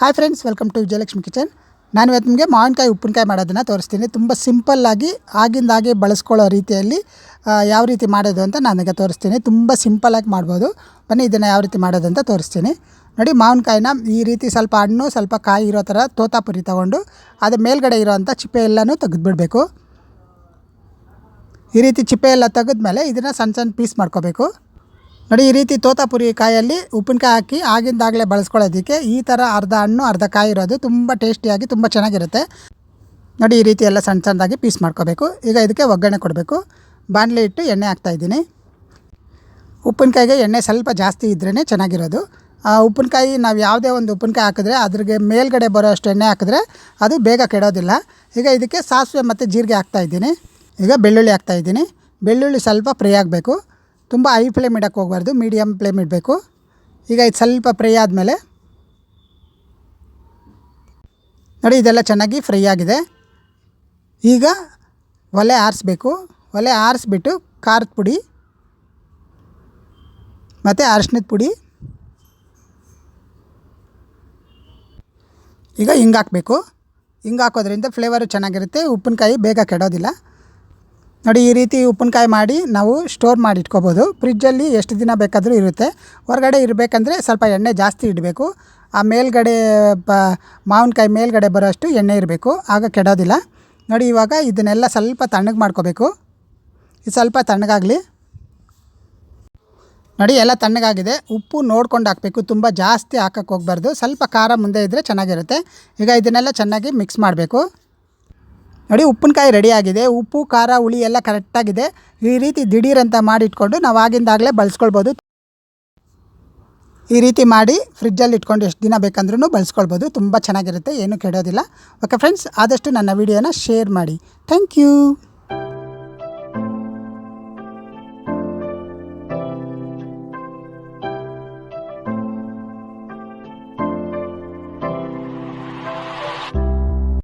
Hi friends welcome to Vijayalakshmi kitchen ನಾನು ಇವತ್ತು ನಿಮಗೆ ಮಾವಿನಕಾಯಿ, ಉಪ್ಪಿನಕಾಯಿ ಮಾಡೋದನ್ನು ತೋರಿಸ್ತೀನಿ. ತುಂಬ ಸಿಂಪಲ್ಲಾಗಿ ಆಗಿಂದಾಗೆ ಬಳಸ್ಕೊಳ್ಳೋ ರೀತಿಯಲ್ಲಿ ಯಾವ ರೀತಿ ಮಾಡೋದು ಅಂತ ನನಗೆ ತೋರಿಸ್ತೀನಿ. ತುಂಬ ಸಿಂಪಲ್ಲಾಗಿ ಮಾಡ್ಬೋದು. ಬನ್ನಿ, ಇದನ್ನು ಯಾವ ರೀತಿ ಮಾಡೋದು ಅಂತ ತೋರಿಸ್ತೀನಿ. ನೋಡಿ, ಮಾವಿನಕಾಯಿನ ಈ ರೀತಿ ಸ್ವಲ್ಪ ಹಣ್ಣು, ಸ್ವಲ್ಪ ಕಾಯಿ ಇರೋ ಥರ ತೋತಾಪುರಿ ತೊಗೊಂಡು ಅದು ಮೇಲ್ಗಡೆ ಇರೋವಂಥ ಚಿಪ್ಪೆ ಎಲ್ಲನೂ ತೆಗೆದುಬಿಡಬೇಕು. ಈ ರೀತಿ ಚಿಪ್ಪೆ ಎಲ್ಲ ತೆಗೆದ್ಮೇಲೆ ಇದನ್ನು ಸಣ್ಣ ಸಣ್ಣ ಪೀಸ್ ಮಾಡ್ಕೋಬೇಕು. ನೋಡಿ, ಈ ರೀತಿ ತೋತಾಪುರಿ ಕಾಯಲ್ಲಿ ಉಪ್ಪಿನಕಾಯಿ ಹಾಕಿ ಆಗಿಂದಾಗಲೇ ಬಳಸ್ಕೊಳ್ಳೋದಕ್ಕೆ ಈ ಥರ ಅರ್ಧ ಹಣ್ಣು, ಅರ್ಧ ಕಾಯಿ ಇರೋದು ತುಂಬ ಟೇಸ್ಟಿಯಾಗಿ, ತುಂಬ ಚೆನ್ನಾಗಿರುತ್ತೆ. ನೋಡಿ, ಈ ರೀತಿ ಎಲ್ಲ ಸಣ್ಣ ಸಣ್ಣದಾಗಿ ಪೀಸ್ ಮಾಡ್ಕೋಬೇಕು. ಈಗ ಇದಕ್ಕೆ ಒಗ್ಗರಣೆ ಕೊಡಬೇಕು. ಬಾಣಲೆ ಇಟ್ಟು ಎಣ್ಣೆ ಹಾಕ್ತಾಯಿದ್ದೀನಿ ಉಪ್ಪಿನಕಾಯಿಗೆ ಎಣ್ಣೆ ಸ್ವಲ್ಪ ಜಾಸ್ತಿ ಇದ್ರೇ ಚೆನ್ನಾಗಿರೋದು. ಆ ಉಪ್ಪಿನಕಾಯಿ, ನಾವು ಯಾವುದೇ ಒಂದು ಉಪ್ಪಿನಕಾಯಿ ಹಾಕಿದ್ರೆ ಅದ್ರಿಗೆ ಮೇಲ್ಗಡೆ ಬರೋ ಅಷ್ಟು ಎಣ್ಣೆ ಹಾಕಿದ್ರೆ ಅದು ಬೇಗ ಕೆಡೋದಿಲ್ಲ. ಈಗ ಇದಕ್ಕೆ ಸಾಸಿವೆ ಮತ್ತು ಜೀರಿಗೆ ಹಾಕ್ತಾಯಿದ್ದೀನಿ ಈಗ ಬೆಳ್ಳುಳ್ಳಿ ಹಾಕ್ತಾಯಿದ್ದೀನಿ ಬೆಳ್ಳುಳ್ಳಿ ಸ್ವಲ್ಪ ಫ್ರೈ ಆಗಬೇಕು. ತುಂಬ ಹೈ ಫ್ಲೇಮ್ ಇಡಕ್ಕೆ ಹೋಗಬಾರ್ದು ಮೀಡಿಯಮ್ ಫ್ಲೇಮ್ ಇಡಬೇಕು. ಈಗ ಇದು ಸ್ವಲ್ಪ ಫ್ರೈ ಆದಮೇಲೆ ನೋಡಿ, ಇದೆಲ್ಲ ಚೆನ್ನಾಗಿ ಫ್ರೈ ಆಗಿದೆ. ಈಗ ಒಲೆ ಆರಿಸ್ಬೇಕು. ಒಲೆ ಆರಿಸ್ಬಿಟ್ಟು ಖಾರದ ಪುಡಿ ಮತ್ತು ಅರಿಶಿನದ ಪುಡಿ. ಈಗ ಹಿಂಗೆ ಹಾಕಬೇಕು. ಹಿಂಗೆ ಹಾಕೋದ್ರಿಂದ ಫ್ಲೇವರು ಚೆನ್ನಾಗಿರುತ್ತೆ. ಉಪ್ಪಿನಕಾಯಿ ಬೇಗ ಕೆಡೋದಿಲ್ಲ. ನೋಡಿ, ಈ ರೀತಿ ಉಪ್ಪಿನಕಾಯಿ ಮಾಡಿ ನಾವು ಸ್ಟೋರ್ ಮಾಡಿ ಇಟ್ಕೋಬೋದು ಫ್ರಿಜ್ಜಲ್ಲಿ ಎಷ್ಟು ದಿನ ಬೇಕಾದರೂ ಇರುತ್ತೆ. ಹೊರಗಡೆ ಇರಬೇಕಂದ್ರೆ ಸ್ವಲ್ಪ ಎಣ್ಣೆ ಜಾಸ್ತಿ ಇಡಬೇಕು. ಆ ಮೇಲ್ಗಡೆ, ಬ, ಮಾವಿನಕಾಯಿ ಮೇಲ್ಗಡೆ ಬರೋಷ್ಟು ಎಣ್ಣೆ ಇರಬೇಕು. ಆಗ ಕೆಡೋದಿಲ್ಲ. ನೋಡಿ, ಇವಾಗ ಇದನ್ನೆಲ್ಲ ಸ್ವಲ್ಪ ತಣ್ಣಗೆ ಮಾಡ್ಕೋಬೇಕು. ಇದು ಸ್ವಲ್ಪ ತಣ್ಣಗಾಗಲಿ. ನೋಡಿ, ಎಲ್ಲ ತಣ್ಣಗಾಗಿದೆ. ಉಪ್ಪು ನೋಡ್ಕೊಂಡು ಹಾಕಬೇಕು. ತುಂಬ ಜಾಸ್ತಿ ಹಾಕಕ್ಕೆ ಹೋಗ್ಬಾರ್ದು. ಸ್ವಲ್ಪ ಖಾರ ಮುಂದೆ ಇದ್ದರೆ ಚೆನ್ನಾಗಿರುತ್ತೆ. ಈಗ ಇದನ್ನೆಲ್ಲ ಚೆನ್ನಾಗಿ ಮಿಕ್ಸ್ ಮಾಡಬೇಕು. ನೋಡಿ, ಉಪ್ಪಿನಕಾಯಿ ರೆಡಿಯಾಗಿದೆ ಉಪ್ಪು, ಖಾರ, ಹುಳಿ ಎಲ್ಲ ಕರೆಕ್ಟಾಗಿದೆ ಈ ರೀತಿ ದಿಢೀರಂತ ಮಾಡಿಟ್ಕೊಂಡು ನಾವು ಆಗಿಂದಾಗಲೇ ಬಳಸ್ಕೊಳ್ಬೋದು. ಈ ರೀತಿ ಮಾಡಿ ಫ್ರಿಜ್ಜಲ್ಲಿ ಇಟ್ಕೊಂಡು ಎಷ್ಟು ದಿನ ಬೇಕಂದ್ರೂ ಬಳಸ್ಕೊಳ್ಬೋದು. ತುಂಬ ಚೆನ್ನಾಗಿರುತ್ತೆ, ಏನೂ ಕೆಡೋದಿಲ್ಲ. ಓಕೆ ಫ್ರೆಂಡ್ಸ್ ಆದಷ್ಟು ನನ್ನ ವೀಡಿಯೋನ ಶೇರ್ ಮಾಡಿ. Thank you